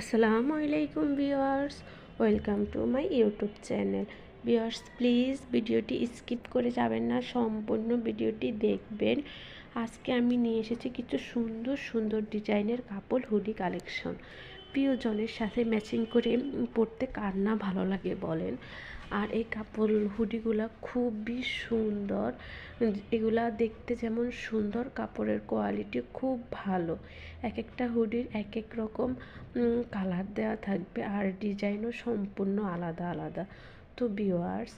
আসসালামু আলাইকুম viewers, welcome to my YouTube channel. Viewers, please ভিডিওটি স্কিপ করে যাবেন না, সম্পূর্ণ ভিডিওটি দেখবেন। আজকে আমি নিয়ে এসেছি কিছু সুন্দর সুন্দর ডিজাইনের কাপড় হুডি কালেকশন। প্রিয়জনের সাথে ম্যাচিং করে পরতে কার না ভালো লাগে বলেন। আর এই কাপড় হুডিগুলো খুবই সুন্দর। এগুলা দেখতে যেমন সুন্দর, কাপড়ের কোয়ালিটি খুব ভালো। এক একটা হুডির এক এক রকম কালার দেওয়া থাকবে আর ডিজাইনও সম্পূর্ণ আলাদা আলাদা। তো ভিওয়ার্স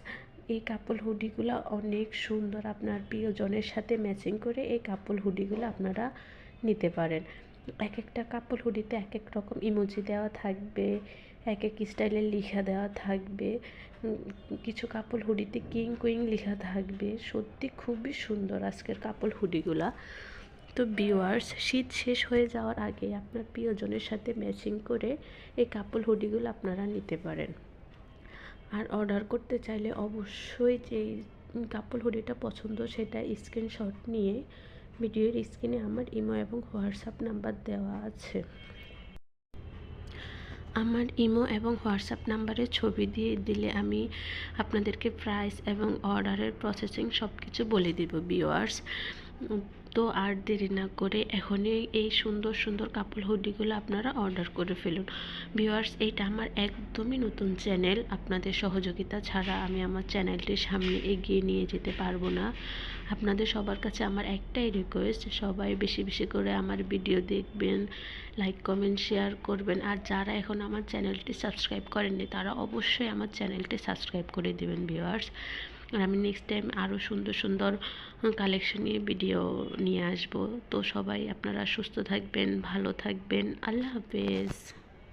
এই কাপল হুডিগুলো অনেক সুন্দর আপনার প্রিয়জনের সাথে ম্যাচিং করে এই কাপল হুডিগুলো আপনারা নিতে পারেন। এক একটা কাপল হুডিতে এক এক রকম ইমোজি দেওয়া থাকবে, এক এক স্টাইলের লেখা দেওয়া থাকবে কিছু কাপল হুডিতে কিং কুইং লেখা থাকবে, সত্যি খুবই সুন্দর আজকের কাপল হুডিগুলা। তো ভিউয়ার্স শীত শেষ হয়ে যাওয়ার আগে আপনার প্রিয়জনের সাথে ম্যাচিং করে এই কাপল হুডিগুলো আপনারা নিতে পারেন। আর অর্ডার করতে চাইলে অবশ্যই যে কাপড় হুডিটা পছন্দ, সেটা স্ক্রিনশট নিয়ে ভিডিওর স্ক্রিনে আমার ইমো এবং হোয়াটসঅ্যাপ নাম্বার দেওয়া আছে। আমার ইমো এবং হোয়াটসঅ্যাপ নাম্বারে ছবি দিয়ে দিলে আমি আপনাদেরকে প্রাইস এবং অর্ডারের প্রসেসিং সব কিছু বলে দেব বিওয়ার্স তো আর দেরি না করে এখনই এই সুন্দর সুন্দর কাপড় হুডিগুলো আপনারা অর্ডার করে ফেলুন। ভিউয়ার্স এইটা আমার একদমই নতুন চ্যানেল আপনাদের সহযোগিতা ছাড়া আমি আমার চ্যানেলটি সামনে এগিয়ে নিয়ে যেতে পারব না। আপনাদের সবার কাছে আমার একটাই রিকোয়েস্ট সবাই বেশি বেশি করে আমার ভিডিও দেখবেন লাইক কমেন্ট শেয়ার করবেন। আর যারা এখন আমার চ্যানেলটি সাবস্ক্রাইব করেননি, তারা অবশ্যই আমার চ্যানেলটি সাবস্ক্রাইব করে দেবেন ভিউয়ার্স আর আমি নেক্সট টাইম আরও সুন্দর সুন্দর কালেকশন নিয়ে ভিডিও নিয়ে আসব। তো সবাই আপনারা সুস্থ থাকবেন, ভালো থাকবেন। আল্লাহ হাফেজ।